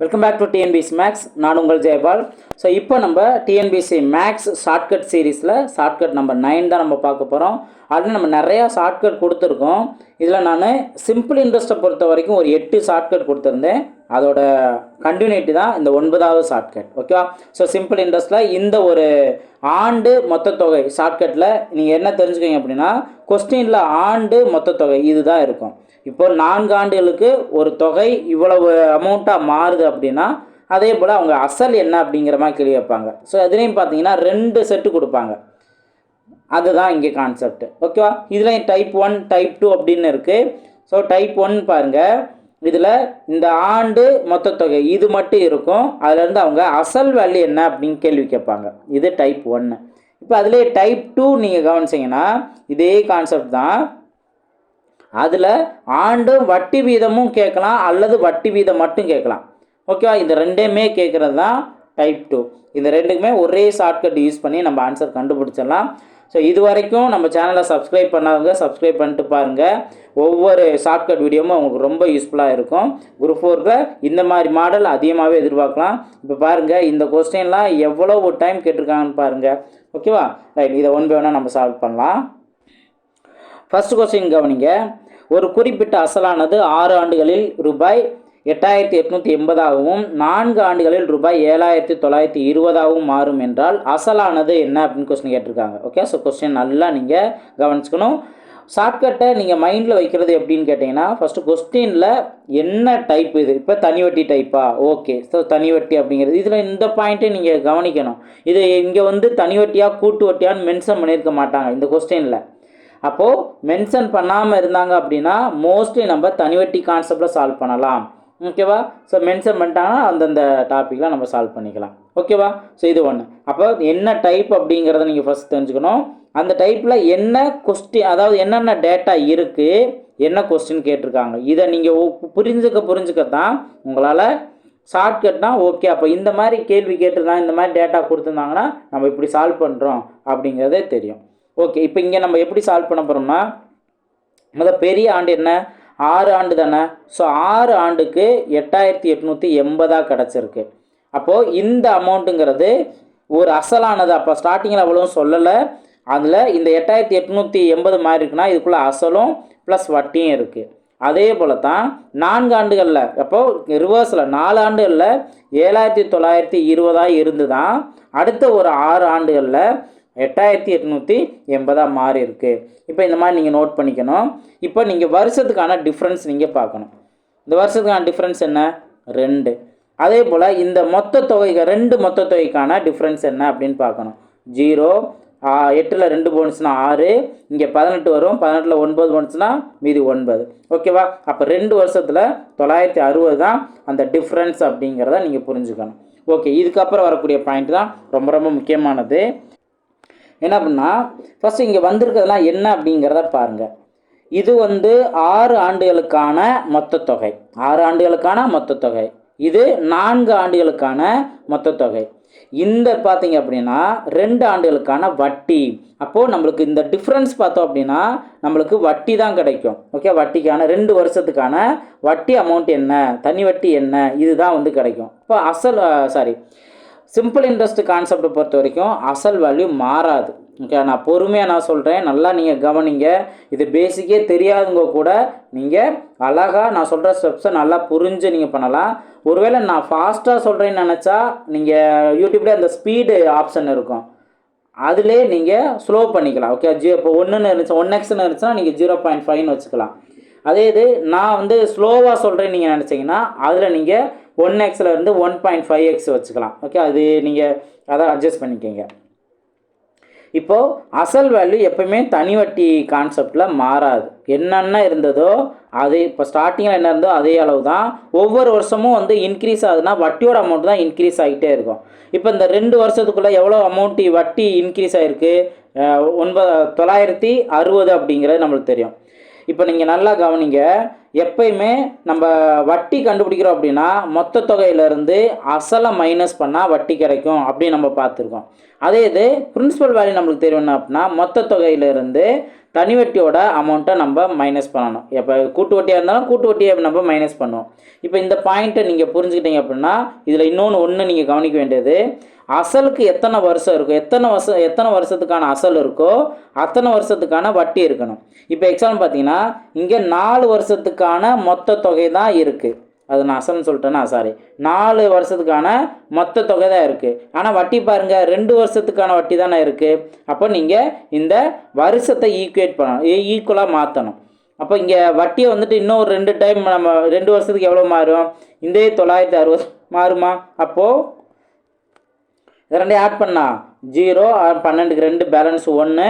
Welcome back to TNPSC maths நான் உங்கள் Jayapal. So இப்போ நம்ம டிஎன்பிசி மேக்ஸ் ஷார்ட்கட் சீரீஸில் ஷார்ட்கட் நம்பர் நைன் தான் நம்ம பார்க்க போகிறோம் அதில் நம்ம நிறையா ஷார்ட்கட் கொடுத்துருக்கோம். இதில் நான் சிம்பிள் இன்ட்ரெஸ்ட்டை பொறுத்த வரைக்கும் ஒரு எட்டு ஷார்ட்கட் கொடுத்துருந்தேன். அதோட கண்டினியூட்டி தான் இந்த ஒன்பதாவது ஷார்ட்கட் ஓகேவா ஸோ சிம்பிள் இன்ட்ரெஸ்ட்டில் இந்த ஒரு ஆண்டு மொத்த தொகை ஷார்ட்கட்டில் நீங்கள் என்ன தெரிஞ்சுக்கோங்க அப்படின்னா கொஸ்டினில் ஆண்டு மொத்த தொகை இதுதான் இருக்கும். இப்போ நான்கு ஆண்டுகளுக்கு ஒரு தொகை இவ்வளவு அமௌண்ட்டாக மாறுது அப்படின்னா அதே போல் அவங்க அசல் என்ன அப்படிங்கிற மாதிரி கேள்வி வைப்பாங்க ஸோ அதுலேயும் பார்த்தீங்கன்னா ரெண்டு செட்டு கொடுப்பாங்க. அதுதான் இங்கே கான்செப்ட் ஓகேவா இதில் டைப் ஒன் டைப் டூ அப்படின்னு இருக்குது ஸோ டைப் ஒன் பாருங்கள் இதில் இந்த ஆண்டு மொத்த தொகை இது மட்டும் இருக்கும். அதுலேருந்து அவங்க அசல் வேல்யூ என்ன அப்படின்னு கேள்வி கேட்பாங்க. இது டைப் ஒன்று இப்போ அதிலே டைப் டூ நீங்கள் கவனிச்சிங்கன்னா இதே கான்செப்ட் தான். அதில் ஆண்டும் வட்டி வீதமும் கேட்கலாம் அல்லது வட்டி வீதம் மட்டும் கேட்கலாம். ஓகேவா இந்த ரெண்டுமே கேட்குறது தான் டைப் டூ இந்த ரெண்டுக்குமே ஒரே ஷார்ட்கட் யூஸ் பண்ணி நம்ம ஆன்சர் கண்டுபிடிச்சிடலாம். ஸோ இது வரைக்கும் நம்ம சேனலை சப்ஸ்கிரைப் பண்ணாதவங்க சப்ஸ்கிரைப் பண்ணிட்டு பாருங்கள் ஒவ்வொரு ஷார்ட்கட் வீடியோவும் அவங்களுக்கு ரொம்ப யூஸ்ஃபுல்லாக இருக்கும். குரூப் ஃபோரில் இந்த மாதிரி மாடல் அதிகமாகவே எதிர்பார்க்கலாம். இப்போ பாருங்கள் இந்த கொஸ்டின்லாம் எவ்வளோ ஒரு டைம் கேட்டிருக்காங்கன்னு பாருங்கள் ஓகேவா ரைட் இதை ஒன் பை ஒன்னாக நம்ம சால்வ் பண்ணலாம். ஃபர்ஸ்ட் கொஸ்டின் கவனிங்க. ஒரு குறிப்பிட்ட அசலானது ஆறு ஆண்டுகளில் ரூபாய் எட்டாயிரத்தி எட்நூற்றி எண்பதாகவும் நான்கு ஆண்டுகளில் ரூபாய் ஏழாயிரத்தி தொள்ளாயிரத்தி இருபதாகவும் மாறும் என்றால் அசலானது என்ன அப்படின்னு கொஸ்டின் கேட்டிருக்காங்க. ஓகே ஸோ கொஸ்டின் நல்லா நீங்கள் கவனிச்சுக்கணும். ஷார்ட்கட்டை நீங்கள் மைண்டில் வைக்கிறது எப்படின்னு கேட்டிங்கன்னா ஃபஸ்ட்டு கொஸ்டினில் என்ன டைப் இது? இப்போ தனிவட்டி டைப்பா ஓகே ஸோ தனிவட்டி அப்படிங்கிறது. இதில் இந்த பாயிண்ட்டை நீங்கள் கவனிக்கணும். இது இங்கே வந்து தனிவட்டியாக கூட்டு வட்டியான்னு மென்ஷன் பண்ணியிருக்க மாட்டாங்க இந்த கொஸ்டினில் அப்போது மென்ஷன் பண்ணாமல் இருந்தாங்க அப்படின்னா மோஸ்ட்லி நம்ம தனிவட்டி கான்செப்டில் சால்வ் பண்ணலாம். ஓகேவா ஸோ மென்ஷன் பண்ணிட்டாங்கன்னா அந்தந்த டாப்பிக்கில் நம்ம சால்வ் பண்ணிக்கலாம். ஓகேவா ஸோ இது ஒன்று அப்போ என்ன டைப் அப்படிங்கிறத நீங்கள் ஃபஸ்ட் தெரிஞ்சுக்கணும். அந்த டைப்பில் என்ன கொஸ்டின் அதாவது என்னென்ன டேட்டா இருக்குது என்ன கொஸ்டின் கேட்டிருக்காங்க. இதை நீங்கள் புரிஞ்சுக்க புரிஞ்சுக்க தான் உங்களால் ஷார்ட்கட்னா ஓகே அப்போ இந்த மாதிரி கேள்வி கேட்டிருந்தாங்க இந்த மாதிரி டேட்டா கொடுத்துருந்தாங்கன்னா நம்ம இப்படி சால்வ் பண்ணுறோம் அப்படிங்கிறதே தெரியும். ஓகே இப்போ இங்கே நம்ம எப்படி சால்வ் பண்ண போகிறோம்னா முதல் பெரிய ஆண்டு என்ன? ஆறு ஆண்டு தானே? ஸோ ஆறு ஆண்டுக்கு எட்டாயிரத்தி எட்நூற்றி எண்பதாக கிடச்சிருக்கு. அப்போது இந்த அமௌண்ட்டுங்கிறது ஒரு அசலானது. அப்போ ஸ்டார்டிங்கில் அவ்வளோவும் சொல்லலை. அதில் இந்த எட்டாயிரத்தி எட்நூற்றி எண்பது மாதிரி இருக்குன்னா இதுக்குள்ளே அசலும் ப்ளஸ் வட்டியும் இருக்குது அதே போல் தான் நான்கு ஆண்டுகளில் அப்போது ரிவர்ஸில் நாலு ஆண்டுகளில் ஏழாயிரத்தி தொள்ளாயிரத்தி இருபதாக இருந்து தான் அடுத்த ஒரு ஆறு ஆண்டுகளில் எட்டாயிரத்தி எட்நூற்றி எண்பதாக மாறி இருக்குது இப்போ இந்த மாதிரி நீங்கள் நோட் பண்ணிக்கணும். இப்போ நீங்கள் வருஷத்துக்கான டிஃப்ரென்ஸ் நீங்கள் பார்க்கணும். இந்த வருஷத்துக்கான டிஃப்ரென்ஸ் என்ன? ரெண்டு. அதே போல் இந்த மொத்த தொகைக்கு ரெண்டு மொத்த தொகைக்கான டிஃப்ரென்ஸ் என்ன அப்படின்னு பார்க்கணும். ஜீரோ எட்டில் ரெண்டு போனுச்சுன்னா ஆறு இங்கே பதினெட்டு வரும். பதினெட்டில் ஒன்பது போனுச்சுன்னா மீதி ஒன்பது. ஓகேவா அப்போ ரெண்டு வருஷத்தில் தொள்ளாயிரத்தி அறுபது தான் அந்த டிஃப்ரென்ஸ் அப்படிங்கிறத நீங்கள் புரிஞ்சுக்கணும். ஓகே இதுக்கப்புறம் வரக்கூடிய பாயிண்ட் தான் ரொம்ப ரொம்ப முக்கியமானது. என்ன அப்படின்னா ஃபஸ்ட்டு இங்கே வந்திருக்கிறதுலாம் என்ன அப்படிங்கிறத பாருங்கள் இது வந்து ஆறு ஆண்டுகளுக்கான மொத்த தொகை. ஆறு ஆண்டுகளுக்கான மொத்த தொகை. இது நான்கு ஆண்டுகளுக்கான மொத்த தொகை. இந்த பார்த்தீங்க அப்படின்னா ரெண்டு ஆண்டுகளுக்கான வட்டி. அப்போது நம்மளுக்கு இந்த டிஃப்ரென்ஸ் பார்த்தோம் அப்படின்னா நம்மளுக்கு வட்டி தான் கிடைக்கும். ஓகே வட்டிக்கான ரெண்டு வருஷத்துக்கான வட்டி அமௌண்ட் என்ன? தனி வட்டி என்ன? இதுதான் வந்து கிடைக்கும். இப்போ அசல் சாரி சிம்பிள் இன்ட்ரெஸ்ட் கான்செப்டை பொறுத்த வரைக்கும் அசல் வேல்யூ மாறாது. ஓகே நான் பொறுமையாக நான் சொல்கிறேன் நல்லா நீங்கள் கவனிங்க. இது பேசிக்கே தெரியாதுங்க கூட நீங்கள் அழகாக நான் சொல்கிற ஸ்டெப்ஸை நல்லா புரிஞ்சு நீங்கள் பண்ணலாம். ஒருவேளை நான் ஃபாஸ்ட்டாக சொல்கிறேன்னு நினச்சா நீங்கள் யூடியூப்லேயே அந்த ஸ்பீடு ஆப்ஷன் இருக்கும். அதிலே நீங்கள் ஸ்லோ பண்ணிக்கலாம். ஓகே ஜீ இப்போ ஒன்றுன்னு இருந்துச்சு ஒன் எக்ஸ்னு இருந்துச்சுன்னா நீங்கள் ஜீரோ பாயிண்ட் ஃபைவ்னு வச்சுக்கலாம். அதே இது நான் வந்து ஸ்லோவாக சொல்கிறேன்னு நீங்கள் நினச்சிங்கன்னா அதில் நீங்கள் ஒன் எக்ஸில் இருந்து ஒன் பாயிண்ட் ஃபைவ் எக்ஸ் வச்சுக்கலாம். ஓகே அது நீங்கள் அதை அட்ஜஸ்ட் பண்ணிக்கோங்க. இப்போது அசல் வேல்யூ எப்போயுமே தனி வட்டி கான்செப்டில் மாறாது. என்னென்ன இருந்ததோ அது இப்போ ஸ்டார்டிங்கில் என்ன இருந்தோ அதே அளவு தான் ஒவ்வொரு வருஷமும் வந்து இன்க்ரீஸ் ஆகுதுன்னா வட்டியோட அமௌண்ட் தான் இன்க்ரீஸ் ஆகிட்டே இருக்கும். இப்போ இந்த ரெண்டு வருஷத்துக்குள்ளே எவ்வளோ அமௌண்ட்டு வட்டி இன்க்ரீஸ் ஆகிருக்கு ஒன்பது தொள்ளாயிரத்தி அறுபது அப்படிங்கிறது நம்மளுக்கு தெரியும். இப்போ நீங்கள் நல்லா கவனிங்க எப்பயுமே நம்ம வட்டி கண்டுபிடிக்கிறோம் அப்படின்னா மொத்த தொகையிலேருந்து அசலை மைனஸ் பண்ணால் வட்டி கிடைக்கும் அப்படின்னு நம்ம பார்த்துருக்கோம். அதே இது பிரின்சிபல் வேல்யூ நம்மளுக்கு தெரியும் என்ன அப்படின்னா மொத்த தொகையிலேருந்து தனி வட்டியோட அமௌண்ட்டை நம்ம மைனஸ் பண்ணணும். இப்போ கூட்டு வட்டியாக இருந்தாலும் கூட்டு வட்டியை நம்ம மைனஸ் பண்ணுவோம். இப்போ இந்த பாயிண்ட்டை நீங்கள் புரிஞ்சுக்கிட்டீங்க அப்படின்னா இதில் இன்னொன்று ஒன்று நீங்கள் கவனிக்க வேண்டியது அசலுக்கு எத்தனை வருஷம் இருக்கும் எத்தனை வருஷம் எத்தனை வருஷத்துக்கான அசல் இருக்கோ அத்தனை வருஷத்துக்கான வட்டி இருக்கணும். இப்போ எக்ஸாம்பிள் பார்த்தீங்கன்னா இங்கே நாலு வருஷத்துக்கான மொத்த தொகை தான் இருக்குது அது நான் அசல்னு சொல்லிட்டேன்னா சாரி நாலு வருஷத்துக்கான மொத்த தொகை தான் இருக்குது ஆனால் வட்டி பாருங்கள் ரெண்டு வருஷத்துக்கான வட்டி தானே இருக்குது அப்போ நீங்கள் இந்த வருஷத்தை ஈக்குவேட் பண்ணணும். ஈக்குவலாக மாற்றணும் அப்போ இங்கே வட்டியை வந்துட்டு இன்னும் ரெண்டு டைம் நம்ம ரெண்டு வருஷத்துக்கு எவ்வளோ மாறும்? இதே தொள்ளாயிரத்தி அறுபது மாறுமா? அப்போது ரெண்டையும் ஆட் பண்ணா ஜீரோ பன்னெண்டுக்கு ரெண்டு பேலன்ஸ் ஒன்று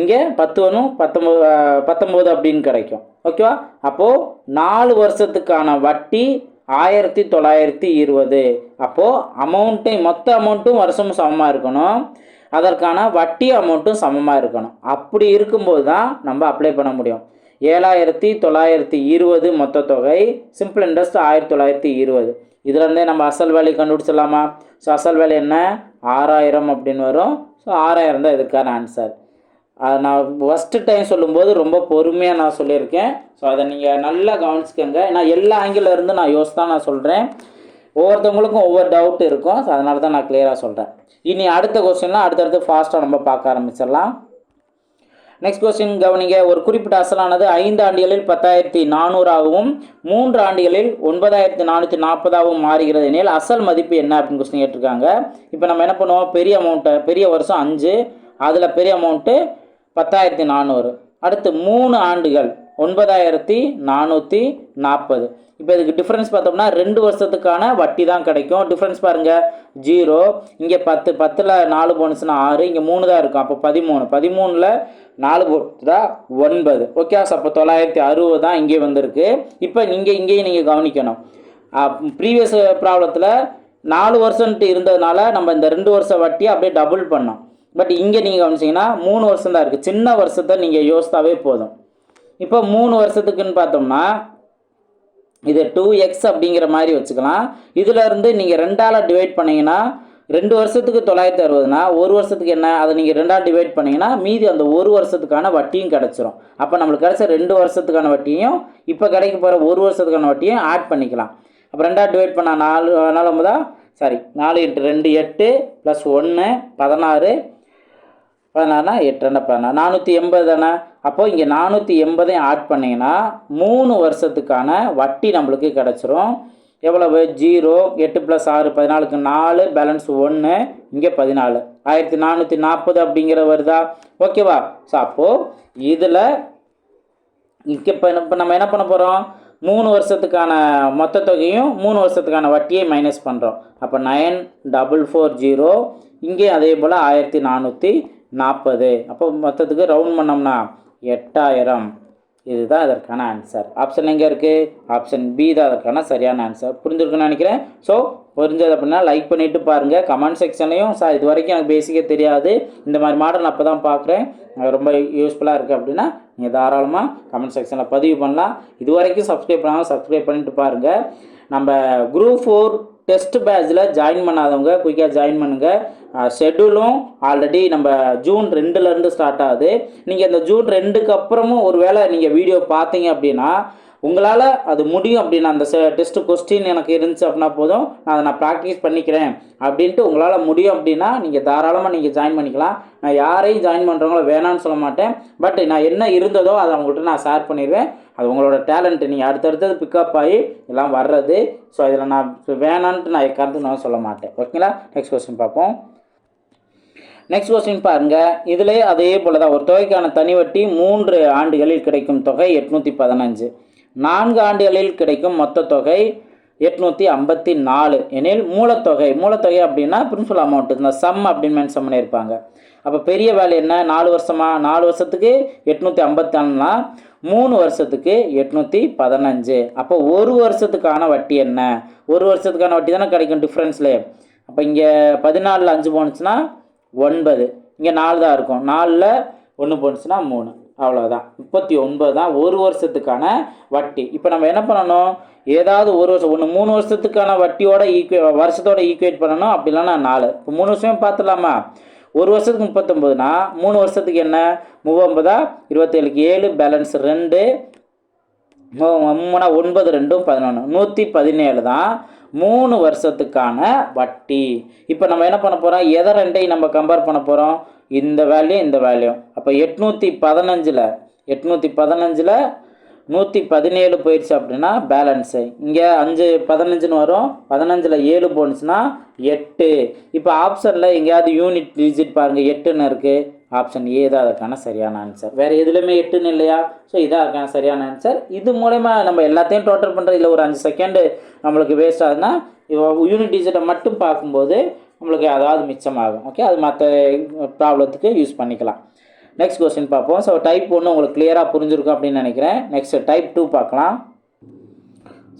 இங்கே பத்து ஒன்றும் பத்தொம்பது பத்தொம்போது அப்படின்னு கிடைக்கும். ஓகேவா அப்போது நாலு வருஷத்துக்கான வட்டி ஆயிரத்தி தொள்ளாயிரத்தி இருபது. அப்போது அமௌண்ட்டை மொத்த அமௌண்ட்டும் வருஷமும் சமமாக இருக்கணும். அதற்கான வட்டி அமௌண்ட்டும் சமமாக இருக்கணும். அப்படி இருக்கும்போது தான் நம்ம அப்ளை பண்ண முடியும். ஏழாயிரத்தி தொள்ளாயிரத்தி இருபது மொத்த தொகை சிம்பிள் இன்ட்ரெஸ்ட் ஆயிரத்தி தொள்ளாயிரத்தி இருபது. இதுலேருந்தே நம்ம அசல் வேலையை கண்டுபிடிச்சிடலாமா? ஸோ அசல் வேலை என்ன? ஆறாயிரம் அப்படின்னு வரும். ஸோ ஆறாயிரம் தான் இதற்கான ஆன்சர் நான் ஃபஸ்ட்டு டைம் சொல்லும்போது ரொம்ப பொறுமையாக நான் சொல்லியிருக்கேன். ஸோ அதை நீங்கள் நல்லா கவனிச்சுக்கோங்க. ஏன்னா எல்லா ஆங்கிலிருந்து நான் யோசித்தான் நான் சொல்கிறேன் ஒவ்வொருத்தவங்களுக்கும் ஒவ்வொரு டவுட் இருக்கும். ஸோ அதனால தான் நான் கிளியராக சொல்கிறேன் இனி அடுத்த கொஸ்டின்லாம் அடுத்தடுத்து ஃபாஸ்ட்டாக நம்ம பார்க்க ஆரம்பிச்சிடலாம். நெக்ஸ்ட் கொஸ்டின் கவனிங்க. ஒரு குறிப்பிட்ட அசலானது ஐந்து ஆண்டுகளில் பத்தாயிரத்தி நானூறாகவும் மூன்று ஆண்டுகளில் ஒன்பதாயிரத்தி நானூற்றி நாற்பதாகவும் மாறுகிறது எனில் அசல் மதிப்பு என்ன அப்படின்னு கொஸ்டின் கேட்டிருக்காங்க. இப்போ நம்ம என்ன பண்ணுவோம்? பெரிய அமௌண்ட்டை பெரிய வருஷம் அஞ்சு. அதில் பெரிய அமௌண்ட்டு பத்தாயிரத்தி நானூறு. அடுத்து மூணு ஆண்டுகள் ஒன்பதாயிரத்தி நானூற்றி நாற்பது. இப்போ இதுக்கு டிஃப்ரென்ஸ் பார்த்தோம்னா ரெண்டு வருஷத்துக்கான வட்டி தான் கிடைக்கும். டிஃப்ரென்ஸ் பாருங்கள் ஜீரோ இங்கே பத்து பத்தில் நாலு போனுச்சுன்னா ஆறு இங்கே மூணு தான் இருக்கும். அப்போ பதிமூணு. பதிமூணில் நாலு தான் ஒன்பது. ஓகே அப்போ தொள்ளாயிரத்தி அறுபது தான் இங்கே வந்திருக்கு. இப்போ நீங்கள் இங்கேயும் நீங்கள் கவனிக்கணும். ப்ரீவியஸ் ப்ராப்ளத்தில் நாலு வருஷன்ட்டு இருந்ததுனால நம்ம இந்த ரெண்டு வருஷம் வட்டியை அப்படியே டபுள் பண்ணோம். பட் இங்கே நீங்கள் கவனிச்சிங்கன்னா மூணு வருஷம் தான் இருக்குது சின்ன வருஷத்தை நீங்கள் யோசித்தாவே போதும். இப்போ மூணு வருஷத்துக்குன்னு பார்த்தோம்னா இது டூ எக்ஸ் அப்படிங்கிற மாதிரி வச்சுக்கலாம். இதிலருந்து நீங்கள் ரெண்டால் டிவைட் பண்ணிங்கன்னா ரெண்டு வருஷத்துக்கு தொள்ளாயிரத்தி அறுபதுனா ஒரு வருஷத்துக்கு என்ன? அதை நீங்கள் ரெண்டாக டிவைட் பண்ணிங்கன்னா மீதி அந்த ஒரு வருஷத்துக்கான வட்டியும் கிடச்சிரும். அப்போ நம்மளுக்கு கிடச்ச ரெண்டு வருஷத்துக்கான வட்டியும் இப்போ கிடைக்க போகிற ஒரு வருஷத்துக்கான வட்டியும் ஆட் பண்ணிக்கலாம். அப்போ ரெண்டாக டிவைட் பண்ணால் நாலு நாலு ஒன்பதா? சாரி நாலு எட்டு ரெண்டு எட்டு ப்ளஸ் ஒன்று பதினாறு பதினாறுனா எட்டு பண்ணா பதினாறு. நானூற்றி எண்பது தானே. அப்போது இங்கே நானூற்றி எண்பதையும் ஆட் பண்ணிங்கன்னா மூணு வருஷத்துக்கான வட்டி நம்மளுக்கு கிடச்சிரும். எவ்வளவு? ஜீரோ எட்டு ப்ளஸ் ஆறு பதினாலுக்கு நாலு பேலன்ஸ் ஒன்று இங்கே பதினாலு. ஆயிரத்தி நானூற்றி நாற்பது அப்படிங்கிற வருதா? ஓகேவா ஸோ அப்போது இதில் இங்கே இப்போ இப்போ நம்ம என்ன பண்ண போகிறோம் மூணு வருஷத்துக்கான மொத்த தொகையும் மூணு வருஷத்துக்கான வட்டியை மைனஸ் பண்ணுறோம் அப்போ நைன் டபுள் ஃபோர் ஜீரோ இங்கே அதே போல் ஆயிரத்தி நானூற்றி நாற்பது. அப்போ மொத்தத்துக்கு ரவுண்ட் பண்ணோம்னா எட்டாயிரம். இதுதான் அதற்கான ஆன்சர் ஆப்ஷன் எங்கே இருக்குது ஆப்ஷன் பி தான் அதற்கான சரியான ஆன்சர் புரிஞ்சிருக்குன்னு நினைக்கிறேன். ஸோ புரிஞ்சது அப்படின்னா லைக் பண்ணிவிட்டு பாருங்கள் கமெண்ட் செக்ஷன்லையும் சார் இது வரைக்கும் எனக்கு பேசிக்கே தெரியாது. இந்த மாதிரி மாடல் நான் அப்போ தான் பார்க்குறேன் ரொம்ப யூஸ்ஃபுல்லாக இருக்குது அப்படின்னா நீங்கள் தாராளமாக கமெண்ட் செக்ஷனில் பதிவு பண்ணலாம். இது வரைக்கும் சப்ஸ்கிரைப் பண்ணாமல் சப்ஸ்கிரைப் பண்ணிட்டு பாருங்கள் நம்ம குரூப் ஃபோர் டெஸ்ட் பேட்சில் ஜாயின் பண்ணாதவங்க குயிக்காக ஜாயின் பண்ணுங்கள் ஷெட்யூலும் ஆல்ரெடி நம்ம ஜூன் ரெண்டுலேருந்து ஸ்டார்ட் ஆகுது. நீங்கள் இந்த ஜூன் ரெண்டுக்கு அப்புறமும் ஒரு வேளை நீங்கள் வீடியோ பார்த்தீங்க அப்படின்னா உங்களால் அது முடியும் அப்படின்னு அந்த டெஸ்ட்டு கொஸ்டின் எனக்கு இருந்துச்சு அப்படின்னா போதும் நான் அதை நான் ப்ராக்டிஸ் பண்ணிக்கிறேன் அப்படின்ட்டு உங்களால் முடியும் அப்படின்னா நீங்கள் தாராளமாக நீங்கள் ஜாயின் பண்ணிக்கலாம். நான் யாரையும் ஜாயின் பண்ணுறவங்கள வேணான்னு சொல்ல மாட்டேன். பட் நான் என்ன இருந்ததோ அதை அவங்கள்ட்ட நான் ஷேர் பண்ணிடுவேன். அது உங்களோட டேலண்ட்டு நீங்கள் அடுத்தடுத்தது பிக்கப் ஆகி எல்லாம் வர்றது. ஸோ இதில் நான் வேணான்ட்டு நான் கருத்து நான் சொல்ல மாட்டேன். ஓகேங்களா நெக்ஸ்ட் கொஸ்டின் பார்ப்போம். நெக்ஸ்ட் கொஸ்டின் பாருங்க. இதிலே அதே போல் தான் ஒரு தொகைக்கான தனி வட்டி மூன்று ஆண்டுகளில் கிடைக்கும் தொகை எட்நூற்றி பதினஞ்சு. நான்கு ஆண்டுகளில் கிடைக்கும் மொத்த தொகை எட்நூற்றி ஐம்பத்தி நாலு. எனில் மூலத்தொகை. மூலத்தொகை அப்படின்னா பிரின்சிபல் அமௌண்ட் இந்த சம் அப்படின்னு மென்ஷன் பண்ணியிருப்பாங்க. அப்போ பெரிய வேலை என்ன? நாலு வருஷமா? நாலு வருஷத்துக்கு எட்நூற்றி ஐம்பத்தாலுனா மூணு வருஷத்துக்கு எட்நூற்றி பதினஞ்சு. அப்போ ஒரு வருஷத்துக்கான வட்டி என்ன? ஒரு வருஷத்துக்கான வட்டி தானே கிடைக்கும் டிஃப்ரென்ஸ்லே அப்போ இங்கே பதினாலில் அஞ்சு போணுச்சுன்னா ஒன்பது. இங்கே நாலு தான் இருக்கும். நாலில் ஒன்று போணுச்சுன்னா மூணு. அவ்வளோதான் முப்பத்தி ஒன்பது தான் ஒரு வருஷத்துக்கான வட்டி. இப்போ நம்ம என்ன பண்ணணும்? ஏதாவது ஒரு வருஷம் ஒன்று மூணு வருஷத்துக்கான வட்டியோட ஈக்குவே வருஷத்தோட ஈக்குவேட் பண்ணணும். அப்படி இல்லைன்னா நாலு. இப்போ மூணு வருஷமே பார்த்துடலாமா? ஒரு வருஷத்துக்கு முப்பத்தொம்போதுனா மூணு வருஷத்துக்கு என்ன? மூவொம்பதா இருபத்தேழுக்கு ஏழு பேலன்ஸ் ரெண்டு. மூணா ஒன்பது ரெண்டும் பதினொன்று நூற்றி பதினேழு தான் மூணு வருஷத்துக்கான வட்டி. இப்போ நம்ம என்ன பண்ண போகிறோம் எதை ரெண்டையும் நம்ம கம்பேர் பண்ண போகிறோம் இந்த வேல்யூ இந்த வேல்யூ அப்போ எட்நூற்றி பதினஞ்சில் எட்நூற்றி பதினஞ்சில் நூற்றி பதினேழு போயிடுச்சு அப்படின்னா பேலன்ஸு இங்கே அஞ்சு பதினஞ்சுன்னு வரும் பதினஞ்சில் ஏழு போணுச்சுன்னா எட்டு. இப்போ ஆப்ஷனில் எங்கேயாவது யூனிட் டிஜிட் பாருங்கள் எட்டுன்னு இருக்குது ஆப்ஷன் ஏ தான் அதற்கான சரியான ஆன்சர் வேறு எதுலையுமே எட்டுன்னு இல்லையா? ஸோ இதான் அதுக்கான சரியான ஆன்சர் இது மூலயமா நம்ம எல்லாத்தையும் டோட்டல் பண்ணுறது இல்லை. ஒரு அஞ்சு செகண்டு நம்மளுக்கு வேஸ்ட் ஆகுதுன்னா யூனிட் டிஜிட்டை மட்டும் பார்க்கும்போது நம்மளுக்கு அதாவது மிச்சமாகும். ஓகே அது மற்ற ப்ராப்ளத்துக்கு யூஸ் பண்ணிக்கலாம். நெக்ஸ்ட் கொஸ்டின் பார்ப்போம். ஸோ டைப் ஒன்று உங்களுக்கு கிளியராக புரிஞ்சிருக்கும் அப்படின்னு நினைக்கிறேன். நெக்ஸ்ட் டைப் டூ பார்க்கலாம்.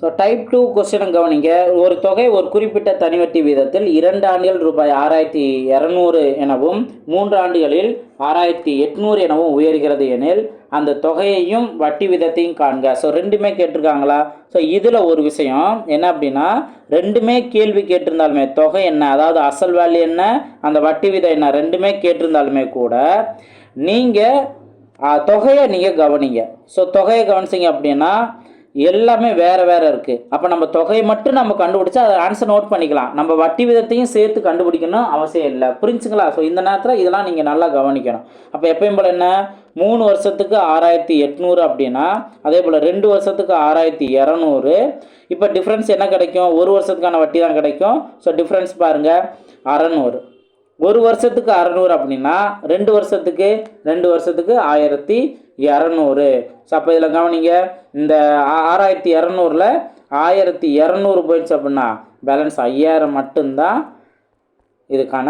ஸோ டைப் டூ கொஸ்டின் கவனிங்க. ஒரு தொகை ஒரு குறிப்பிட்ட தனிவட்டி வீதத்தில் இரண்டு ஆண்டுகள் ரூபாய் ஆறாயிரத்தி இரநூறு எனவும் மூன்று ஆண்டுகளில் ஆறாயிரத்தி எட்நூறு எனவும் உயர்கிறது எனில் அந்த தொகையையும் வட்டி விதத்தையும் காண்க. ஸோ ரெண்டுமே கேட்டிருக்காங்களா? ஸோ இதில் ஒரு விஷயம் என்ன அப்படின்னா ரெண்டுமே கேள்வி கேட்டிருந்தாலுமே தொகை என்ன? அதாவது அசல் வேல்யூ என்ன? அந்த வட்டி விதம் என்ன? ரெண்டுமே கேட்டிருந்தாலுமே கூட நீங்கள் தொகையை நீங்கள் கவனிங்க. ஸோ தொகையை கவனிச்சிங்க அப்படின்னா எல்லாமே வேறு வேறு இருக்குது அப்போ நம்ம தொகையை மட்டும் நம்ம கண்டுபிடிச்சா அதை ஆன்சர் நோட் பண்ணிக்கலாம். நம்ம வட்டி விதத்தையும் சேர்த்து கண்டுபிடிக்கணும் அவசியம் இல்லை. புரிஞ்சுங்களா? ஸோ இந்த நேரத்தில் இதெல்லாம் நீங்கள் நல்லா கவனிக்கணும். அப்போ எப்பயும் போல் என்ன? மூணு வருஷத்துக்கு ஆறாயிரத்தி எட்நூறு அப்படின்னா அதே போல் ரெண்டு வருஷத்துக்கு ஆறாயிரத்தி இரநூறு. இப்போ டிஃப்ரென்ஸ் என்ன கிடைக்கும்? ஒரு வருஷத்துக்கான வட்டி தான் கிடைக்கும். ஸோ டிஃப்ரென்ஸ் பாருங்கள் அறநூறு. ஒரு வருஷத்துக்கு அறநூறு அப்படின்னா ரெண்டு வருஷத்துக்கு ரெண்டு வருஷத்துக்கு ஆயிரத்தி இரநூறு. ஸோ அப்போ இதில் கவனிங்க இந்த ஆ- ஆறாயிரத்தி இரநூறில் ஆயிரத்தி இரநூறு போயிடுச்சு அப்படின்னா பேலன்ஸ் ஐயாயிரம் மட்டும்தான் இதுக்கான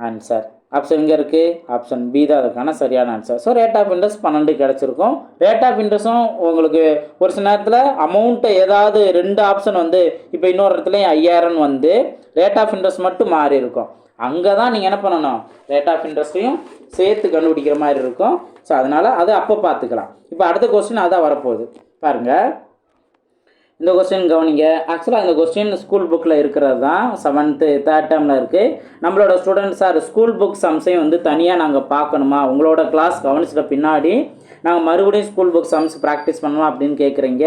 ஆன்சர் ஆப்ஷன் இங்கே இருக்குது ஆப்ஷன் பி தான் அதுக்கான சரியான answer so rate of interest பன்னெண்டு கிடச்சிருக்கும். ரேட் ஆஃப் இன்ட்ரெஸ்ட்டும் உங்களுக்கு ஒரு சில நேரத்தில் அமௌண்ட்டை ஏதாவது ரெண்டு ஆப்ஷன் வந்து இப்போ இன்னொரு இடத்துலையும் ஐயாயிரம்னு வந்து ரேட் ஆஃப் இன்ட்ரெஸ்ட் மட்டும் மாறி இருக்கும் அங்கே தான் நீங்கள் என்ன பண்ணணும்? ரேட் ஆஃப் இன்ட்ரெஸ்ட்டையும் சேர்த்து கண்டுபிடிக்கிற மாதிரி இருக்கும். ஸோ அதனால் அது அப்போ பார்த்துக்கலாம். இப்போ அடுத்த கொஸ்டின் அதான் வரப்போகுது. பாருங்கள் இந்த கொஸ்டின் கவனிங்க. ஆக்சுவலாக இந்த கொஸ்டின் ஸ்கூல் புக்கில் இருக்கிறது தான் செவன்த்து தேர்ட் டேர்மில் இருக்குது நம்மளோட ஸ்டூடெண்ட்ஸ் சார் ஸ்கூல் புக் சம்ஸையும் வந்து தனியாக நாங்கள் பார்க்கணுமா? உங்களோட கிளாஸ் கவனிச்சிட்ட பின்னாடி நாங்கள் மறுபடியும் ஸ்கூல் புக் சம்ஸ் ப்ராக்டிஸ் பண்ணலாம் அப்படின்னு கேட்குறீங்க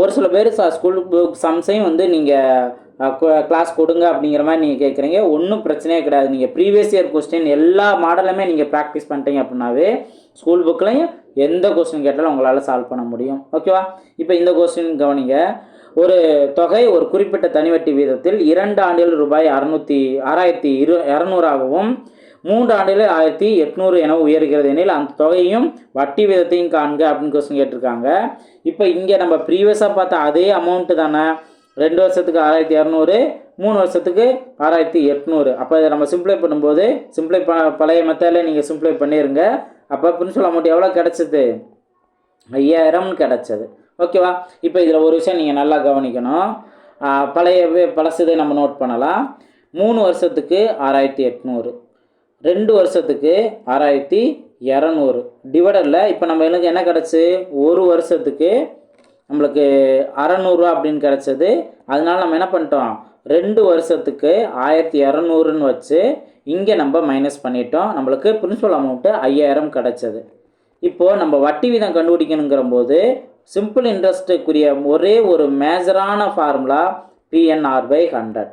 ஒரு சில பேர் சார் ஸ்கூல் புக் சம்ஸையும் வந்து நீங்கள் கிளாஸ் கொடுங்க அப்படிங்கிற மாதிரி நீங்கள் கேட்குறீங்க ஒன்றும் பிரச்சனையே கிடையாது. நீங்கள் ப்ரீவியஸ் இயர் கொஸ்டின் எல்லா மாடலுமே நீங்கள் ப்ராக்டிஸ் பண்ணிட்டீங்க அப்படின்னாவே ஸ்கூல் புக்லையும் எந்த கொஸ்டின் கேட்டாலும் உங்களால் சால்வ் பண்ண முடியும். ஓகேவா இப்போ இந்த கொஸ்டின் கவனிங்க. ஒரு தொகை ஒரு குறிப்பிட்ட தனிவட்டி வீதத்தில் இரண்டு ஆண்டில் ரூபாய் அறுநூற்றி ஆறாயிரத்தி இரு இரநூறாகவும் மூன்று ஆண்டுகளில் ஆயிரத்தி எட்நூறு என உயர்கிறது. எனில் அந்த தொகையும் வட்டி விதத்தையும் காண்க அப்படின்னு கொஸ்டின் கேட்டிருக்காங்க. இப்போ இங்கே நம்ம ப்ரீவியஸாக பார்த்த அதே அமௌண்ட்டு தானே? ரெண்டு வருஷத்துக்கு ஆறாயிரத்தி இரநூறு மூணு வருஷத்துக்கு ஆறாயிரத்தி எட்நூறு. அப்போ இதை நம்ம சிம்ப்ளை பண்ணும்போது சிம்ப்ளை ப பழைய மெத்தடில் நீங்கள் சிம்ப்ளை பண்ணிடுங்க அப்போ பிரின்சிபல் அமௌண்ட் எவ்வளோ கிடச்சிது? ஐயாயிரம்னு கிடச்சது. ஓகேவா இப்போ இதில் ஒரு விஷயம் நீங்கள் நல்லா கவனிக்கணும். பழைய வே- பழசுதை நம்ம நோட் பண்ணலாம். மூணு வருஷத்துக்கு ஆறாயிரத்தி எட்நூறு. ரெண்டு வருஷத்துக்கு ஆறாயிரத்தி இரநூறு. டிவைடரில் இப்போ நம்ம எனக்கு என்ன கிடச்சி? ஒரு வருஷத்துக்கு நம்மளுக்கு அறநூறுவா அப்படின்னு கிடச்சது. அதனால நம்ம என்ன பண்ணிட்டோம்? ரெண்டு வருஷத்துக்கு ஆயிரத்தி இரநூறுன்னு வச்சு இங்கே நம்ம மைனஸ் பண்ணிட்டோம். நம்மளுக்கு பிரின்சிபல் அமௌண்ட்டு ஐயாயிரம் கிடச்சது. இப்போது நம்ம வட்டி வீதம் கண்டுபிடிக்கணுங்கிற போது சிம்பிள் இன்ட்ரெஸ்ட்டுக்குரிய ஒரே ஒரு மேஜரான ஃபார்முலா பிஎன்ஆர் பை ஹண்ட்ரட்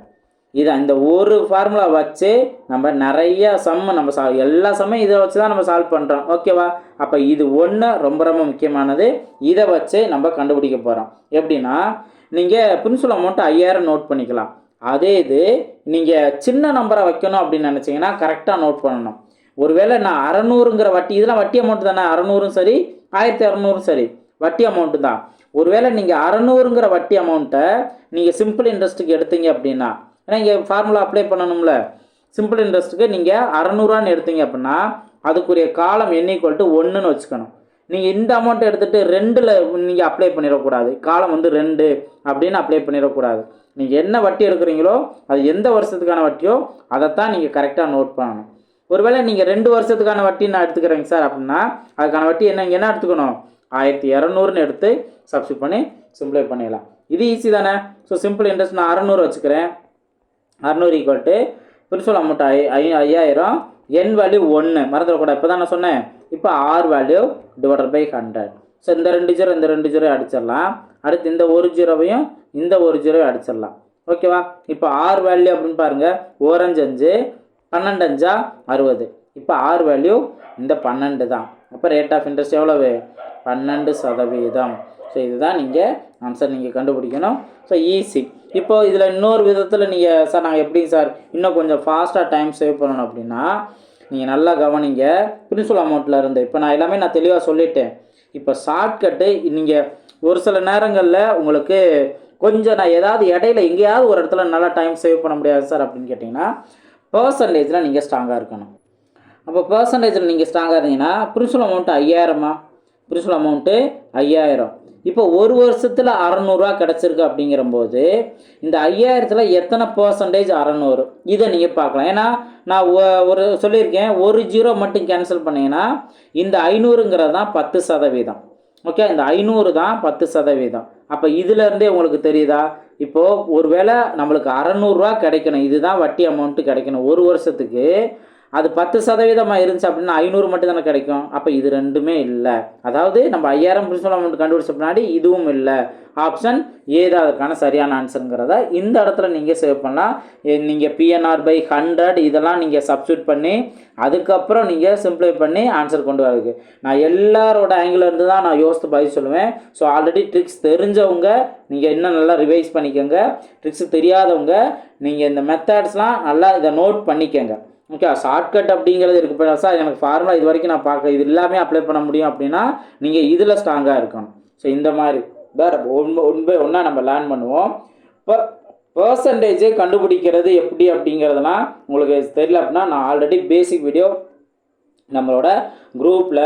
இது இந்த ஒரு ஃபார்முலா வச்சு நம்ம நிறைய சம்மு நம்ம சால்வ் எல்லா சம்மையும் இதை வச்சு தான் நம்ம சால்வ் பண்ணுறோம் ஓகேவா அப்போ இது ஒன்று ரொம்ப ரொம்ப முக்கியமானது. இதை வச்சு நம்ம கண்டுபிடிக்க போகிறோம் எப்படின்னா நீங்கள் பிரின்சிபல் அமௌண்ட்டு ஐயாயிரம் நோட் பண்ணிக்கலாம். அதே இது நீங்கள் சின்ன நம்பரை வைக்கணும் அப்படின்னு நினச்சிங்கன்னா கரெக்டாக நோட் பண்ணணும். ஒருவேளை நான் அறநூறுங்கிற வட்டி இதெல்லாம் வட்டி அமௌண்ட் தானே அறநூறும் சரி ஆயிரத்தி இரநூறும் சரி வட்டி அமௌண்ட்டு தான். ஒருவேளை நீங்கள் அறநூறுங்கிற வட்டி அமௌண்ட்டை நீங்கள் சிம்பிள் இன்ட்ரெஸ்ட்டுக்கு எடுத்தீங்க அப்படின்னா ஏன்னா இங்கே ஃபார்முலா அப்ளை பண்ணணும்ல. சிம்பிள் இன்ட்ரெஸ்ட்டுக்கு நீங்கள் அறநூறுவான்னு எடுத்தீங்க அப்படின்னா அதுக்குரிய காலம் n ஒன்றுன்னு வச்சுக்கணும். நீங்கள் இந்த அமௌண்ட் எடுத்துகிட்டு ரெண்டில் நீங்கள் அப்ளை பண்ணிடக்கூடாது. காலம் வந்து ரெண்டு அப்படின்னு அப்ளை பண்ணிடக்கூடாது. நீங்கள் என்ன வட்டி எடுக்கிறீங்களோ அது எந்த வருஷத்துக்கான வட்டியோ அதைத்தான் நீங்கள் கரெக்டாக நோட் பண்ணணும். ஒருவேளை நீங்கள் ரெண்டு வருஷத்துக்கான வட்டி நான் எடுத்துக்கிறேங்க சார் அப்படின்னா அதுக்கான வட்டி என்ன என்ன எடுத்துக்கணும்? ஆயிரத்தி இரநூறுன்னு எடுத்து சப்ஸ்டியூட் பண்ணி சிம்பிளை பண்ணிடலாம். இது ஈஸி தானே? ஸோ சிம்பிள் இன்ட்ரெஸ்ட் நான் அறநூறு வச்சுக்கிறேன். அறநூறு ஈக்குவல் டு பிரின்சிபல் அமௌண்ட் ஐ ஐ ஐயாயிரம். என் வேல்யூ ஒன்று மறந்துடக்கூடாது இப்போ தான் நான் சொன்னேன். இப்போ R value divided by hundred so இந்த ரெண்டு ஜீரோ இந்த ரெண்டு ஜீரோ அடிச்சிடலாம். அடுத்து இந்த ஒரு ஜீரோவையும் இந்த ஒரு ஜீரோவையும் அடிச்சிடலாம். ஓகேவா இப்போ ஆர் வேல்யூ அப்படின்னு பாருங்கள் ஓரஞ்சு அஞ்சு பன்னெண்டு அஞ்சா அறுபது. இப்போ ஆர் வேல்யூ இந்த பன்னெண்டு தான். அப்போ ரேட் ஆஃப் இன்ட்ரெஸ்ட் எவ்வளவு? பன்னெண்டு சதவீதம். ஸோ இதுதான் நீங்கள் ஆன்சர் நீங்கள் கண்டுபிடிக்கணும். ஸோ ஈஸி இப்போ இதில் இன்னொரு விதத்தில் நீங்கள் சார் நாங்கள் எப்படி சார் இன்னும் கொஞ்சம் ஃபாஸ்ட்டாக டைம் சேவ் பண்ணணும் அப்படின்னா நீங்கள் நல்லா கவனிங்க. பிரின்சிபல் அமௌண்ட்டில் இருந்து. இப்போ நான் எல்லாமே நான் தெளிவாக சொல்லிட்டேன். இப்போ ஷார்ட்கட்டு நீங்கள் ஒரு சில நேரங்களில் உங்களுக்கு கொஞ்சம் நான் ஏதாவது இடையில எங்கேயாவது ஒரு இடத்துல நல்லா டைம் சேவ் பண்ண முடியாது சார் அப்படின்னு கேட்டிங்கன்னா பர்சன்டேஜில் நீங்கள் ஸ்ட்ராங்காக இருக்கணும். அப்போ பர்சன்டேஜில் நீங்கள் ஸ்ட்ராங்காக இருந்தீங்கன்னா பிரின்சிபல் அமௌண்ட்டு ஐயாயிரமா? பிரின்சிபல் அமௌண்ட்டு ஐயாயிரம். இப்போ ஒரு வருஷத்தில் அறநூறுவா கிடச்சிருக்கு அப்படிங்கிறபோது இந்த ஐயாயிரத்தில் எத்தனை பர்சன்டேஜ் அறநூறு? இதை நீங்கள் பார்க்கலாம். ஏன்னா நான் ஒ- ஒரு சொல்லியிருக்கேன் ஒரு ஜீரோ மட்டும் கேன்சல் பண்ணிங்கன்னா இந்த ஐநூறுங்கிறது தான் பத்து சதவீதம். ஓகே இந்த ஐநூறு தான் பத்து சதவீதம். அப்போ இதுலேருந்தே உங்களுக்கு தெரியுதா? இப்போது ஒருவேளை நம்மளுக்கு அறநூறுரூவா கிடைக்கணும். இதுதான் வட்டி அமௌண்ட்டு கிடைக்கணும். ஒரு வருஷத்துக்கு அது பத்து சதவீதமாக இருந்துச்சு அப்படின்னா ஐநூறு மட்டும் தானே கிடைக்கும். அப்போ இது ரெண்டுமே இல்லை. அதாவது நம்ம ஐயாயிரம் பிரின்சிபல் அமௌண்ட் கண்டுபிடிச்ச பின்னாடி இதுவும் இல்லை. ஆப்ஷன் ஏதா அதுக்கான சரியான ஆன்சருங்கிறத இந்த இடத்துல நீங்கள் சேவ் பண்ணலாம். நீங்கள் பிஎன்ஆர் பை ஹண்ட்ரட் இதெல்லாம் நீங்கள் சப்ஸ்டியூட் பண்ணி அதுக்கப்புறம் நீங்கள் சிம்ப்ளை பண்ணி ஆன்சர் கொண்டு வரதுக்கு. நான் எல்லாரோட ஆங்கிலேருந்து தான் நான் யோசித்து பதில் சொல்லுவேன். ஸோ ஆல்ரெடி ட்ரிக்ஸ் தெரிஞ்சவங்க நீங்கள் இன்னும் நல்லா ரிவைஸ் பண்ணிக்கோங்க. ட்ரிக்ஸ் தெரியாதவங்க நீங்கள் இந்த மெத்தட்ஸ்லாம் நல்லா இதை நோட் பண்ணிக்கோங்க. ஓகே ஷார்ட்கட் அப்படிங்கிறது இருக்கு. இப்போ சார் எனக்கு ஃபார்முலா இது வரைக்கும் நான் பார்க்க இது எல்லாமே அப்ளை பண்ண முடியும் அப்படின்னா நீங்கள் இதில் ஸ்ட்ராங்காக இருக்கணும். ஸோ இந்த மாதிரி. வேறு ஒன் ஒன் பை ஒன்றா நம்ம லேர்ன் பண்ணுவோம். இப்போ பர்சன்டேஜை கண்டுபிடிக்கிறது எப்படி அப்படிங்கிறதுலாம் உங்களுக்கு தெரியல அப்படின்னா நான் ஆல்ரெடி பேசிக் வீடியோ நம்மளோட குரூப்பில்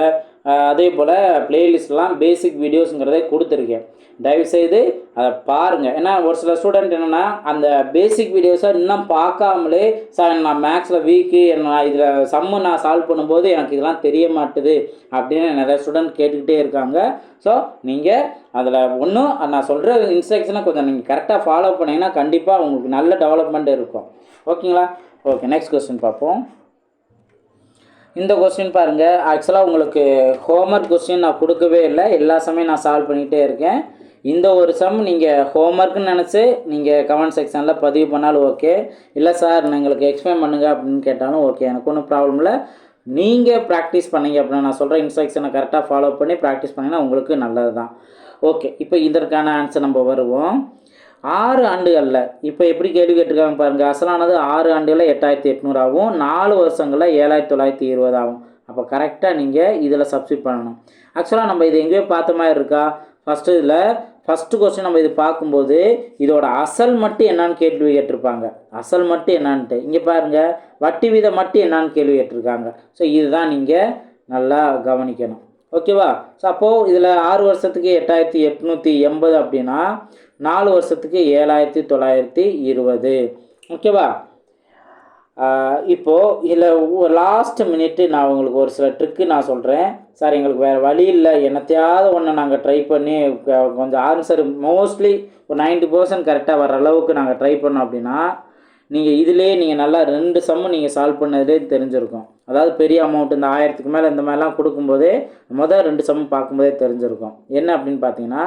அதே போல் பிளேலிஸ்ட்லாம் பேசிக் வீடியோஸுங்கிறதே கொடுத்துருக்கேன். தயவுசெய்து அதை பாருங்கள் ஏன்னா ஒரு சில ஸ்டூடெண்ட் என்னென்னா அந்த பேசிக் வீடியோஸை இன்னும் பார்க்காமலே சார் நான் மேக்ஸில் வீக்கு நான் இதில் சம்மு நான் சால்வ் பண்ணும்போது எனக்கு இதெல்லாம் தெரிய மாட்டுது அப்படின்னு நிறைய ஸ்டூடெண்ட் கேட்டுக்கிட்டே இருக்காங்க. ஸோ நீங்கள் அதில் ஒன்றும் நான் சொல்கிற இன்ஸ்ட்ரக்ஷனை கொஞ்சம் நீங்கள் கரெக்டாக ஃபாலோ பண்ணிங்கன்னா கண்டிப்பாக உங்களுக்கு நல்ல டெவலப்மெண்ட் இருக்கும். ஓகேங்களா ஓகே நெக்ஸ்ட் கொஸ்டின் பார்ப்போம். இந்த கொஸ்டின் பாருங்கள் ஆக்சுவலாக உங்களுக்கு ஹோம்ஒர்க் கொஸ்டின் நான் கொடுக்கவே இல்லை. எல்லா சமயம் நான் சால்வ் பண்ணிகிட்டே இருக்கேன். இந்த ஒரு சம் நீங்கள் ஹோம்ஒர்க்குன்னு நினச்சி நீங்கள் கமெண்ட் செக்ஷனில் பதிவு பண்ணாலும் ஓகே இல்லை சார் எங்களுக்கு எக்ஸ்பிளைன் பண்ணுங்கள் அப்படின்னு கேட்டாலும் ஓகே எனக்கு ஒன்றும் ப்ராப்ளம் இல்லை. நீங்கள் ப்ராக்டிஸ் பண்ணீங்க அப்படின்னா நான் சொல்கிற இன்ஸ்ட்ரக்ஷனை கரெக்டாக ஃபாலோ பண்ணி ப்ராக்டிஸ் பண்ணிங்கன்னா உங்களுக்கு நல்லது தான் ஓகே இப்போ இதற்கான ஆன்சர் நம்ம வருவோம். ஆறு ஆண்டுகளில் இப்போ எப்படி கேள்வி கேட்டிருக்காங்க பாருங்கள் அசலானது ஆறு ஆண்டுகளில் எட்டாயிரத்தி எட்நூறாகவும் நாலு வருஷங்களில் ஏழாயிரத்தி தொள்ளாயிரத்தி இருபதாகும் அப்போ கரெக்டாக நீங்கள் இதில் சப்ஸ்டிட் பண்ணணும். ஆக்சுவலாக நம்ம இது எங்கேயோ பார்த்த மாதிரி இருக்கா? ஃபஸ்ட்டு இதில் ஃபஸ்ட்டு கொஸ்டின் நம்ம இது பார்க்கும்போது இதோட அசல் மட்டும் என்னான்னு கேள்வி கேட்டிருப்பாங்க. அசல் மட்டும் என்னான்ட்டு. இங்கே பாருங்கள் வட்டி வீதம் மட்டும் என்னன்னு கேள்வி கேட்டிருக்காங்க. ஸோ இதுதான் நீங்கள் நல்லா கவனிக்கணும். ஓகேவா ஸோ அப்போது இதில் ஆறு வருஷத்துக்கு எட்டாயிரத்தி எட்நூற்றி எண்பது அப்படின்னா நாலு வருஷத்துக்கு ஏழாயிரத்தி தொள்ளாயிரத்தி இருபது. ஓகேவா இப்போது இதில் லாஸ்ட் மினிட்டு நான் உங்களுக்கு ஒரு சில ட்ரிக்கு நான் சொல்கிறேன் சார் எங்களுக்கு வேறு வழி இல்லை. என்னத்தையாவது ஒன்று நாங்கள் ட்ரை பண்ணி கொஞ்சம் ஆன்சர் மோஸ்ட்லி ஒரு 90% பர்சன்ட் கரெக்டாக வர அளவுக்கு நாங்கள் ட்ரை பண்ணோம் அப்படின்னா நீங்கள் இதிலே நீங்கள் நல்லா ரெண்டு சம்மு நீங்கள் சால்வ் பண்ணதுலே தெரிஞ்சிருக்கும். அதாவது பெரிய அமௌண்ட் இந்த ஆயிரத்துக்கு மேலே இந்த மாதிரிலாம் கொடுக்கும்போதே முதல் ரெண்டு சம்மு பார்க்கும்போதே தெரிஞ்சிருக்கும். என்ன அப்படின்னு பார்த்தீங்கன்னா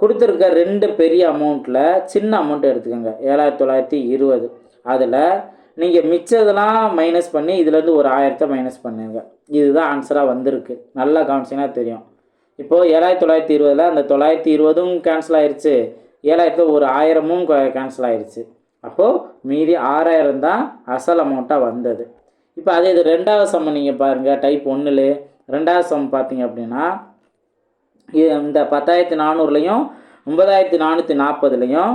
கொடுத்துருக்க ரெண்டு பெரிய அமௌண்ட்டில் சின்ன அமௌண்ட் எடுத்துக்கோங்க. ஏழாயிரத்தி தொள்ளாயிரத்தி இருபது. அதில் நீங்கள் மிச்சதெல்லாம் மைனஸ் பண்ணி இதுலேருந்து ஒரு ஆயிரத்தை மைனஸ் பண்ணுங்க. இதுதான் ஆன்சராக வந்திருக்கு. நல்லா கவனிச்சிங்கன்னா தெரியும். இப்போது ஏழாயிரத்தி தொள்ளாயிரத்தி இருபதில் அந்த தொள்ளாயிரத்தி இருபதும் கேன்சல் ஆயிடுச்சு ஏழாயிரத்தில் ஒரு ஆயிரமும் கேன்சல் ஆயிடுச்சு அப்போது மீதி ஆறாயிரம் தான் அசல் அமௌண்ட்டாக வந்தது. இப்போ அதே இது ரெண்டாவது சம் நீங்கள் பாருங்கள் டைப் ஒன்றில் ரெண்டாவது சம் பார்த்தீங்க அப்படின்னா இந்த பத்தாயிரத்தி நானூறுலையும் ஒன்பதாயிரத்தி நானூற்றி நாற்பதுலையும்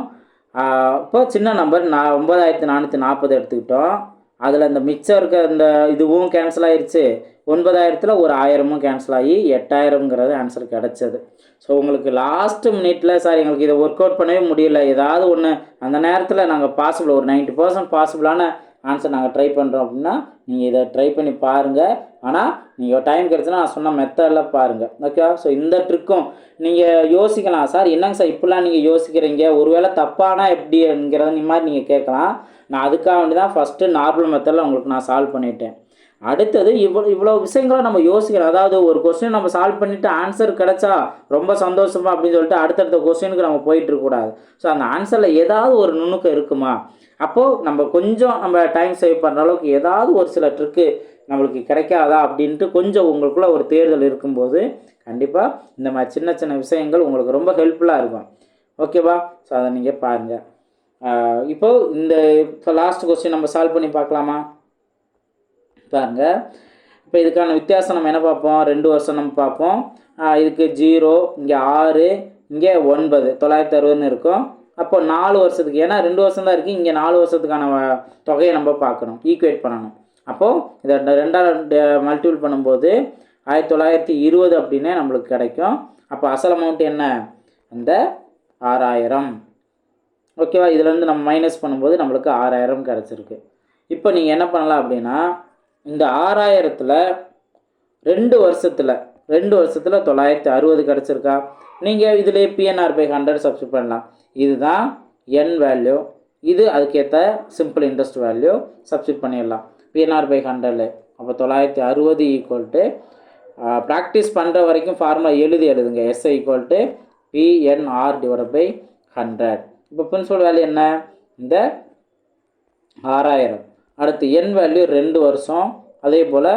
இப்போ சின்ன நம்பர் நான் ஒன்பதாயிரத்தி நானூற்றி நாற்பது எடுத்துக்கிட்டோம். அதில் இந்த மிச்சம் இருக்க இந்த இதுவும் கேன்சல் ஆயிருச்சு. ஒன்பதாயிரத்தில் ஒரு ஆயிரமும் கேன்சல் ஆகி எட்டாயிரம்ங்கிறது ஆன்சர் கிடச்சது. ஸோ உங்களுக்கு லாஸ்ட்டு மினிட்ல சார் எங்களுக்கு இதை ஒர்க் அவுட் பண்ணவே முடியல. ஏதாவது ஒன்று அந்த நேரத்தில் நாங்கள் பாசிபிள் ஒரு 90% பர்சன்ட் பாசிபிளான ஆன்சர் நாங்கள் ட்ரை பண்ணுறோம் அப்படின்னா நீங்கள் இதை ட்ரை பண்ணி பாருங்கள் ஆனால் நீங்கள் டைம் கிடச்சுன்னா நான் சொன்ன மெத்தடில் பாருங்கள் ஓகேவா ஸோ இந்த ட்ரிக்கும் நீங்கள் யோசிக்கலாம். சார் என்னங்க சார் இப்படிலாம் நீங்கள் யோசிக்கிறீங்க? ஒருவேளை தப்பானா எப்படிங்கிறத இந்த மாதிரி நீங்கள் கேட்கலாம். நான் அதுக்காக வேண்டி தான் ஃபஸ்ட்டு நார்மல் மெத்தடில் உங்களுக்கு நான் சால்வ் பண்ணிட்டேன். அடுத்தது இவ்வளோ இவ்வளோ விஷயங்களை நம்ம யோசிக்கிறோம் அதாவது ஒரு கொஸ்டின் நம்ம சால்வ் பண்ணிவிட்டு ஆன்சர் கிடைச்சா ரொம்ப சந்தோஷமா அப்படின்னு சொல்லிட்டு அடுத்தடுத்த கொஸ்டினுக்கு நம்ம போயிட்டுருக்கக்கூடாது ஸோ அந்த ஆன்சரில் ஏதாவது ஒரு நுணுக்கம் இருக்குமா? அப்போது நம்ம கொஞ்சம் நம்ம டைம் சேவ் பண்ணுற அளவுக்கு ஏதாவது ஒரு சில ட்ரிக்கு நம்மளுக்கு கிடைக்காதா அப்படின்ட்டு கொஞ்சம் உங்களுக்குள்ள ஒரு தேர்தல் இருக்கும்போது கண்டிப்பாக இந்த மாதிரி சின்ன சின்ன விஷயங்கள் உங்களுக்கு ரொம்ப ஹெல்ப்ஃபுல்லாக இருக்கும். ஓகேவா ஸோ அதை நீங்கள் பாருங்கள் இப்போது இந்த இப்போ லாஸ்ட் கொஸ்டின் நம்ம சால்வ் பண்ணி பார்க்கலாமா? பாருங்க இப்போ இதுக்கான வித்தியாசம் நம்ம என்ன பார்ப்போம்? ரெண்டு வருஷம் நம்ம பார்ப்போம். இதுக்கு ஜீரோ இங்கே ஆறு இங்கே ஒன்பது தொள்ளாயிரத்தி அறுபதுன்னு இருக்கும். அப்போ நாலு வருஷத்துக்கு ஏன்னா ரெண்டு வருஷம் தான் இருக்குது இங்கே நாலு வருஷத்துக்கான வ- தொகையை நம்ம பார்க்கணும் ஈக்குவேட் பண்ணணும். அப்போது இதை ரெண்டாவது மல்டிபிள் பண்ணும்போது ஆயிரத்தி தொள்ளாயிரத்தி இருபது அப்படின்னே நம்மளுக்கு கிடைக்கும். அப்போ அசல் அமௌண்ட் என்ன? அந்த ஆறாயிரம். ஓகேவா? இதுலேருந்து நம்ம மைனஸ் பண்ணும்போது நம்மளுக்கு ஆறாயிரம் கிடச்சிருக்கு. இப்போ நீங்கள் என்ன பண்ணலாம் அப்படின்னா இந்த ஆறாயிரத்தில் ரெண்டு வருஷத்தில் ரெண்டு வருஷத்தில் தொள்ளாயிரத்தி அறுபது கிடச்சிருக்கா. நீங்கள் இதிலே பிஎன்ஆர் பை ஹண்ட்ரட் சப்ஸ்கிரைப் பண்ணலாம். இதுதான் என் வேல்யூ இது அதுக்கேற்ற சிம்பிள் இன்ட்ரெஸ்ட் வேல்யூ சப்ஸ்டியூட் பண்ணிடலாம். பிஎன்ஆர் பை ஹண்ட்ரடில் அப்போ தொள்ளாயிரத்தி அறுபது ஈக்குவல் டு ப்ராக்டிஸ் பண்ணுற வரைக்கும் ஃபார்முலா எழுதி எழுதுங்க. S equal to PNR divide by hundred இப்போ பிரின்சிபல் வேல்யூ என்ன? இந்த ஆறாயிரம். அடுத்து என் வேல்யூ ரெண்டு வருஷம். அதே போல்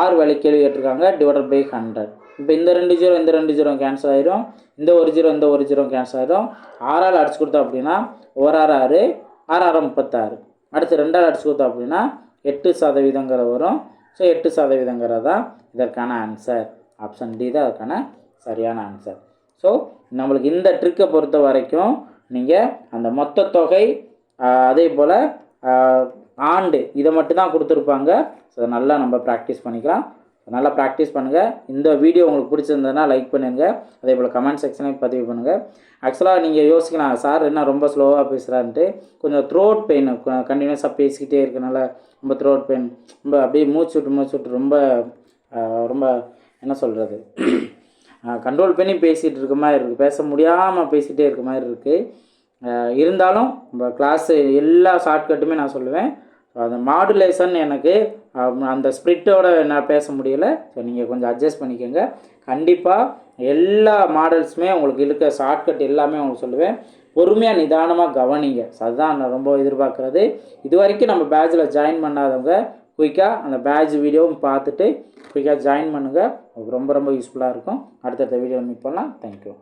ஆறு வேல்யூ கேள்வி கேட்டிருக்காங்க டிவைடட் பை ஹண்ட்ரட் இப்போ இந்த ரெண்டு ஜீரோ இந்த ரெண்டு ஜீரோ கேன்சல் ஆயிரும். இந்த ஒரு ஜீரோ இந்த ஒரு ஜீரோ கேன்சல் ஆயிரும். ஆறால் அடிச்சு கொடுத்தோம் அப்படின்னா ஒரு ஆறு ஆறு ஆறு ஆறு முப்பத்தாறு. அடுத்து ரெண்டால் அடிச்சு கொடுத்தோம் அப்படின்னா எட்டு சதவீதங்கிற வரும். ஸோ எட்டு சதவீதங்கிறது தான் இதற்கான ஆன்சர் ஆப்ஷன் டி தான் அதுக்கான சரியான ஆன்சர் ஸோ நம்மளுக்கு இந்த ட்ரிக்கை பொறுத்த வரைக்கும் நீங்கள் அந்த மொத்த தொகை அதே போல் ஆண்டு இதை மட்டும் தான் கொடுத்துருப்பாங்க. ஸோ அதை நல்லா நம்ம ப்ராக்டிஸ் பண்ணிக்கலாம். நல்லா ப்ராக்டிஸ் பண்ணுங்கள் இந்த வீடியோ உங்களுக்கு பிடிச்சிருந்ததுன்னா லைக் பண்ணுங்க. அதே போல் கமெண்ட் செக்ஷனையும் பதிவு பண்ணுங்கள் ஆக்சுவலாக நீங்கள் யோசிக்கலாம் சார் என்ன ரொம்ப ஸ்லோவாக பேசுகிறான்ட்டு கொஞ்சம் த்ரோட் பெயின் கண்டினியூஸாக பேசிக்கிட்டே இருக்கனால ரொம்ப த்ரோட் பெயின் ரொம்ப அப்படியே மூச்சு விட்டு மூச்சு விட்டு ரொம்ப ரொம்ப என்ன சொல்கிறது கண்ட்ரோல் பண்ணி பேசிகிட்டு இருக்க மாதிரி இருக்குது பேச முடியாமல் பேசிகிட்டே இருக்க மாதிரி இருக்குது இருந்தாலும் நம்ம கிளாஸு எல்லா ஷார்ட்கட்டுமே நான் சொல்லுவேன். அந்த மாடுலேஷன் எனக்கு அந்த ஸ்ப்ரிட்டோட நான் பேச முடியலை. ஸோ நீங்கள் கொஞ்சம் அட்ஜஸ்ட் பண்ணிக்கோங்க. கண்டிப்பாக எல்லா மாடல்ஸுமே உங்களுக்கு இருக்க ஷார்ட்கட் எல்லாமே உங்களுக்கு சொல்லுவேன். பொறுமையாக நிதானமாக கவனிங்க. ஸோ அதுதான் நான் ரொம்ப எதிர்பார்க்குறது. இது வரைக்கும் நம்ம பேட்சில் ஜாயின் பண்ணாதவங்க குயிக்காக அந்த பேட்ச் வீடியோவும் பார்த்துட்டு குயிக்காக ஜாயின் பண்ணுங்கள் ரொம்ப ரொம்ப யூஸ்ஃபுல்லாக இருக்கும். அடுத்தடுத்த வீடியோ மீட் பண்ணலாம். தேங்க்யூ